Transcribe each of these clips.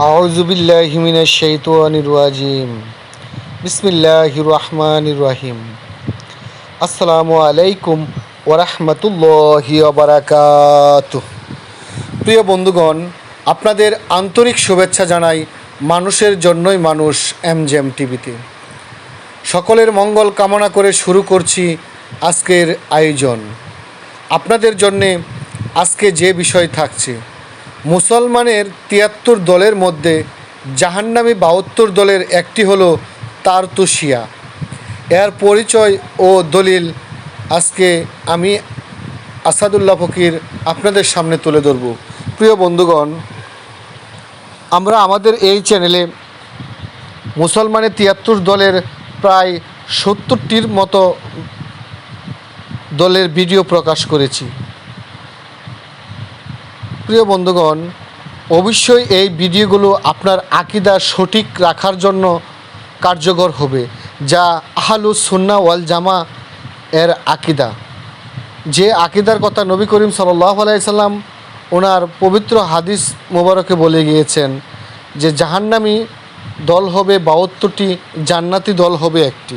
আউজুবিল্লাহিমিনা শৈতানির রাজিম। বিসমিল্লাহ রহমান রাহিম। আসসালামু আলাইকুম ওরহমতুল্লাহি বারাকাত প্রিয় বন্ধুগণ, আপনাদের আন্তরিক শুভেচ্ছা জানাই মানুষের জন্যই মানুষ এমজেএম টিভিতে। সকলের মঙ্গল কামনা করে শুরু করছি আজকের আয়োজন। আপনাদের জন্যে আজকে যে বিষয় থাকছে মুসলমানের তিয়াত্তর দলের মধ্যে জাহান্নামী বাহাত্তর দলের একটি হলো তারতুশিয়া। এর পরিচয় ও দলিল আজকে আমি আসাদুল্লাহ ফকির আপনাদের সামনে তুলে ধরব। প্রিয় বন্ধুগণ, আমরা আমাদের এই চ্যানেলে মুসলমানের তিয়াত্তর দলের প্রায় সত্তরটির মতো দলের ভিডিও প্রকাশ করেছি। প্রিয় বন্ধুগণ, অবশ্যই এই ভিডিওগুলো আপনার আকিদা সঠিক রাখার জন্য কার্যকর হবে, যা আহালু সুন্না ওয়াল জামা এর আকিদা। যে আকিদার কথা নবী করিম সাল্লাহ আলাইসাল্লাম ওনার পবিত্র হাদিস মোবারকে বলে গিয়েছেন যে, জাহান্নামি দল হবে বাহাত্তরটি, জান্নাতি দল হবে একটি।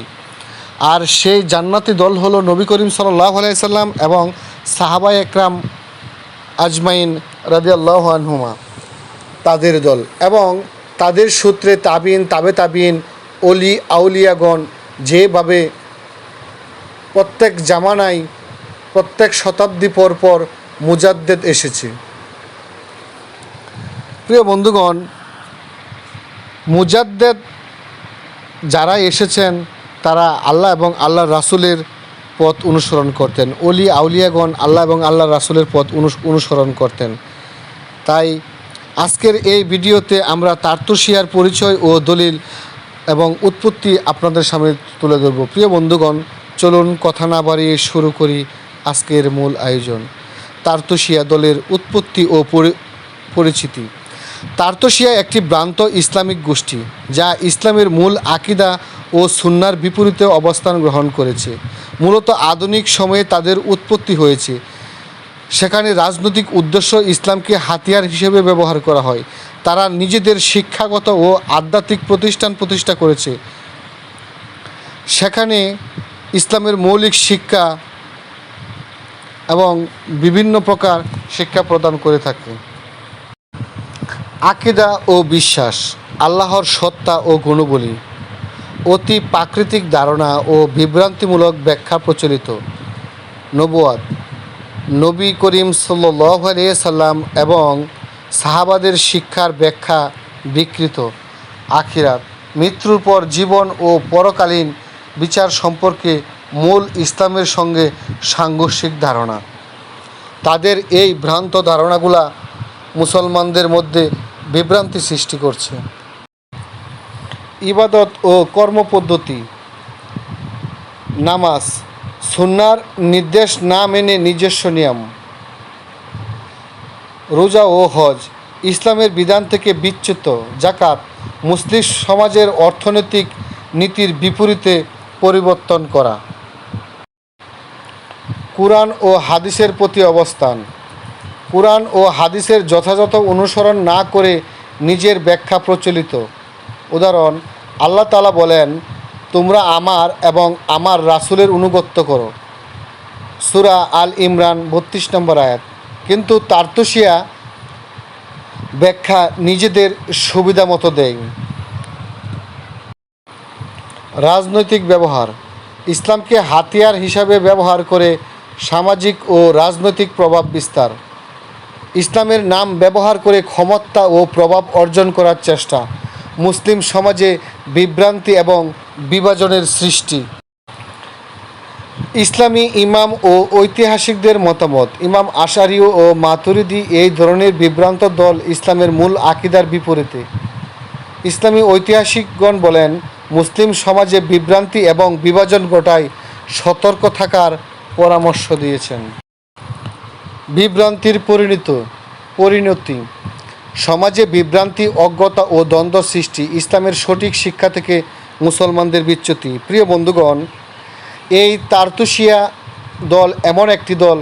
আর সেই জান্নাতি দল হলো নবী করিম সাল্লাহ আলাইসাল্লাম এবং সাহাবা একরাম আজমাইন আল্লাহ আনহুমা, তাদের দল এবং তাদের সূত্রে তাবিন, তাবে তাবিন অলি আউলিয়াগণ যেভাবে প্রত্যেক জামানায়, প্রত্যেক শতাব্দী পর পর মুজাদ্দেদ এসেছে। প্রিয় বন্ধুগণ, মুজাদ্দেদ যারা এসেছেন, তারা আল্লাহ এবং আল্লাহ রাসুলের পথ অনুসরণ করতেন। অলি আউলিয়াগণ আল্লাহ এবং আল্লাহ রাসুলের পথ অনুস- অনুসরণ করতেন। তাই আজকের এই ভিডিওতে আমরা তার্তশিয়ার পরিচয় ও দলিল এবং উৎপত্তি আপনাদের সামনে তুলে ধরব। প্রিয় বন্ধুগণ, চলুন কথা না বাড়িয়ে শুরু করি আজকের মূল আয়োজন। তার্তশিয়া দলের উৎপত্তি ও পরি- পরিচিতি। তার্তশিয়া একটি ভ্রান্ত ইসলামিক গোষ্ঠী, যা ইসলামের মূল আকিদা ও সুন্নার বিপরীতে অবস্থান গ্রহণ করেছে। মূলত আধুনিক সময়ে তাদের উৎপত্তি হয়েছে। সেখানে রাজনৈতিক উদ্দেশ্য ইসলামকে হাতিয়ার হিসেবে ব্যবহার করা হয়। তারা নিজেদের শিক্ষাগত ও আধ্যাত্মিক প্রতিষ্ঠান প্রতিষ্ঠা করেছে। সেখানে ইসলামের মৌলিক শিক্ষা এবং বিভিন্ন প্রকার শিক্ষা প্রদান করে থাকে। আকিদা ও বিশ্বাস, আল্লাহর সত্তা ও গুণবলী অতি প্রাকৃতিক ধারণা ও বিভ্রান্তিমূলক ব্যাখ্যা প্রচলিত। নবুয়াত নবী করিম সাল্লাহ সাল্লাম এবং সাহাবাদের শিক্ষার ব্যাখ্যা বিকৃত। আখিরাত, মৃত্যুর পর জীবন ও পরকালীন বিচার সম্পর্কে মূল ইসলামের সঙ্গে সাংঘর্ষিক ধারণা। তাদের এই ভ্রান্ত ধারণাগুলা মুসলমানদের মধ্যে বিভ্রান্তি সৃষ্টি করছে। ইবাদত ও কর্মপদ্ধতি, নামাজ সুন্নার নির্দেশ না মেনে নিজস্ব নিয়ম। রোজা ও হজ ইসলামের বিধান থেকে বিচ্যুত জাকাত মুসলিম সমাজের অর্থনৈতিক নীতির বিপরীতে পরিবর্তন করা। কুরআন ও হাদিসের প্রতি অবস্থান। কুরআন ও হাদিসের যথাযথ অনুসরণ না করে নিজের ব্যাখ্যা প্রচলিত। উদাহরণ, আল্লাহ তালা বলেন তোমরা আমার এবং আমার রাসূলের অনুগত্য করো। সুরা আল ইমরান বত্রিশ নম্বর আয়াত। কিন্তু তার্তসিয়া ব্যাখ্যা নিজেদের সুবিধা মতো দেয় রাজনৈতিক ব্যবহার। ইসলামকে হাতিয়ার হিসাবে ব্যবহার করে সামাজিক ও রাজনৈতিক প্রভাব বিস্তার। ইসলামের নাম ব্যবহার করে ক্ষমতা ও প্রভাব অর্জন করার চেষ্টা। মুসলিম সমাজে বিভ্রান্তি এবং বিভাজনের সৃষ্টি। ইসলামী ইমাম ও ঐতিহাসিকদের মতামত, ইমাম আশারিও ও মাতুরিদি এই ধরনের বিভ্রান্ত দল ইসলামের মূল আকিদার বিপরীতে। ইসলামী ঐতিহাসিকগণ বলেন, মুসলিম সমাজে বিভ্রান্তি এবং বিভাজন ঘটায় সতর্ক থাকার পরামর্শ দিয়েছেন। বিভ্রান্তির পরিণত, পরিণতি। সমাজে বিভ্রান্তি, অজ্ঞতা ও দ্বন্দ্ব সৃষ্টি ইসলামের সঠিক শিক্ষা থেকে মুসলমানদের বিচ্যুতি। প্রিয় বন্ধুগণ, এই তার্তুশিয়া দল এমন একটি দল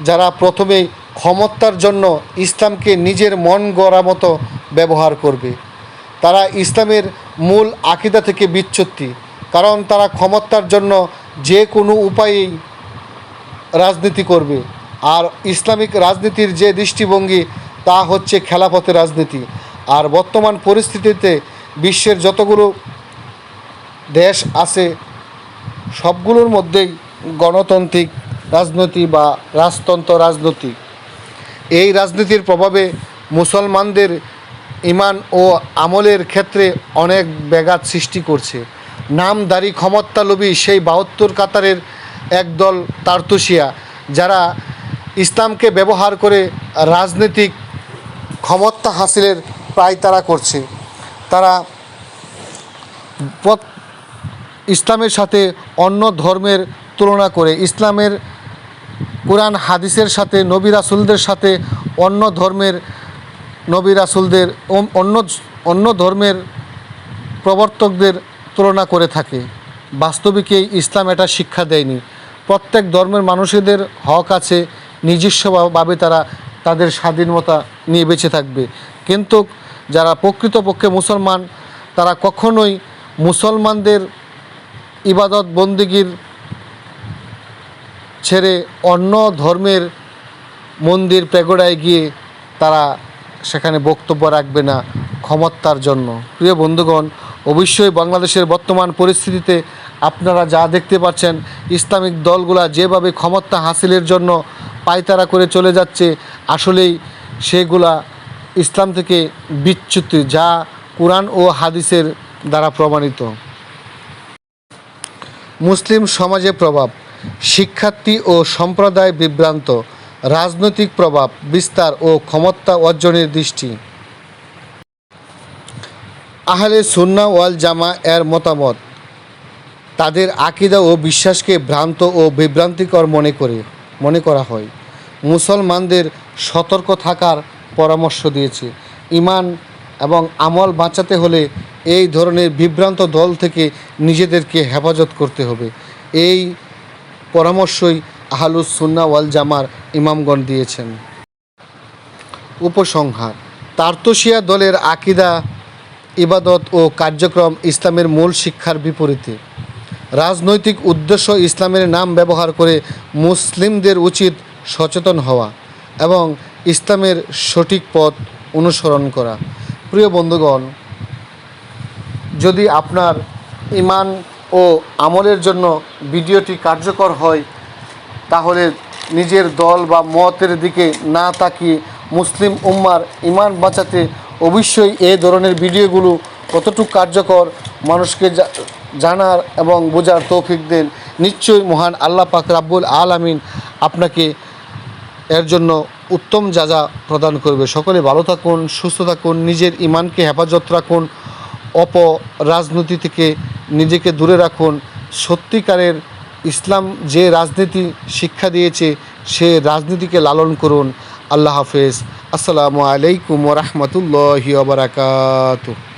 যারা প্রথমেই ক্ষমতার জন্য ইসলামকে নিজের মন গড়া মতো ব্যবহার করবে। তারা ইসলামের মূল আকিদা থেকে বিচ্যুতি, কারণ তারা ক্ষমতার জন্য যে কোনো উপায়েই রাজনীতি করবে। আর ইসলামিক রাজনীতির যে দৃষ্টিভঙ্গি, তা হচ্ছে খেলাপথে রাজনীতি। আর বর্তমান পরিস্থিতিতে বিশ্বের যতগুলো দেশ আছে, সবগুলোর মধ্যেই গণতান্ত্রিক রাজনীতি বা রাজতন্ত্র রাজনীতি। এই রাজনীতির প্রভাবে মুসলমানদের ইমান ও আমলের ক্ষেত্রে অনেক ব্যাঘাত সৃষ্টি করছে। নামদারি ক্ষমতালোভী সেই বাহাত্তর কাতারের একদল তারতুশিয়া, যারা ইসলামকে ব্যবহার করে রাজনৈতিক ক্ষমতা হাসিলের প্রায় তারা করছে। তারা ইসলামের সাথে অন্য ধর্মের তুলনা করে, ইসলামের কোরআন হাদিসের সাথে, নবী রাসুলদের সাথে অন্য ধর্মের, নবী রাসুলদের অন্য অন্য ধর্মের প্রবর্তকদের তুলনা করে থাকে। বাস্তবিকেই ইসলাম এটা শিক্ষা দেয়নি। প্রত্যেক ধর্মের মানুষদের হক আছে, নিজস্বভাবে তারা তাদের স্বাধীনতা নিয়ে বেঁচে থাকবে। কিন্তু যারা প্রকৃতপক্ষে মুসলমান, তারা কখনোই মুসলমানদের ইবাদত বন্দিগির ছেড়ে অন্য ধর্মের মন্দির পেগোড়ায় গিয়ে তারা সেখানে বক্তব্য রাখবে না ক্ষমতার জন্য। প্রিয় বন্ধুগণ, অবশ্যই বাংলাদেশের বর্তমান পরিস্থিতিতে আপনারা যা দেখতে পাচ্ছেন, ইসলামিক দলগুলা যেভাবে ক্ষমতা হাসিলের জন্য পায়তারা করে চলে যাচ্ছে, আসলেই সেগুলা ইসলাম থেকে বিচ্যুতি, যা কোরআন ও হাদিসের দ্বারা প্রমাণিত। মুসলিম সমাজে প্রভাব, শিক্ষার্থী ও সম্প্রদায় বিভ্রান্ত, রাজনৈতিক প্রভাব, বিস্তার ও ক্ষমতা অর্জনের দৃষ্টি। আহলে সুন্না ওয়াল জামা এর মতামত, তাদের আকিদা ও বিশ্বাসকে ভ্রান্ত ও বিভ্রান্তিকর মনে করে, মনে করা হয়। মুসলমানদের সতর্ক থাকার পরামর্শ দিয়েছে। ইমান এবং আমল বাঁচাতে হলে এই ধরনের বিভ্রান্ত দল থেকে নিজেদেরকে হেফাজত করতে হবে। এই পরামর্শই আহলুস সুন্না ওয়াল জামার ইমামগণ দিয়েছেন। উপসংহার তার্তসিয়া দলের আকিদা, ইবাদত ও কার্যক্রম ইসলামের মূল শিক্ষার বিপরীতে। রাজনৈতিক উদ্দেশ্য ইসলামের নাম ব্যবহার করে মুসলিমদের উচিত সচেতন হওয়া এবং ইসলামের সঠিক পথ অনুসরণ করা। প্রিয় বন্ধুগণ, যদি আপনার ইমান ও আমলের জন্য ভিডিওটি কার্যকর হয়, তাহলে নিজের দল বা মতের দিকে না তাকিয়ে মুসলিম উম্মার ইমান বাঁচাতে অবশ্যই এ ধরনের ভিডিওগুলো কতটুকু কার্যকর, মানুষকে জানার এবং বোঝার তৌফিক দেন। নিশ্চয়ই মহান আল্লাহ পাক রাব্বুল আলামিন আপনাকে এর জন্য উত্তম যাজা প্রদান করবে। সকলে ভালো থাকুন, সুস্থ থাকুন, নিজের ইমানকে হেফাজত রাখুন অপ রাজনীতি থেকে নিজেকে দূরে রাখুন। সত্যিকারের ইসলাম যে রাজনীতি শিক্ষা দিয়েছে, সে রাজনীতিকে লালন করুন। আল্লাহ হাফেজ। আসসালামু আলাইকুম রহমতুল্লাহি বারাকাতুহ।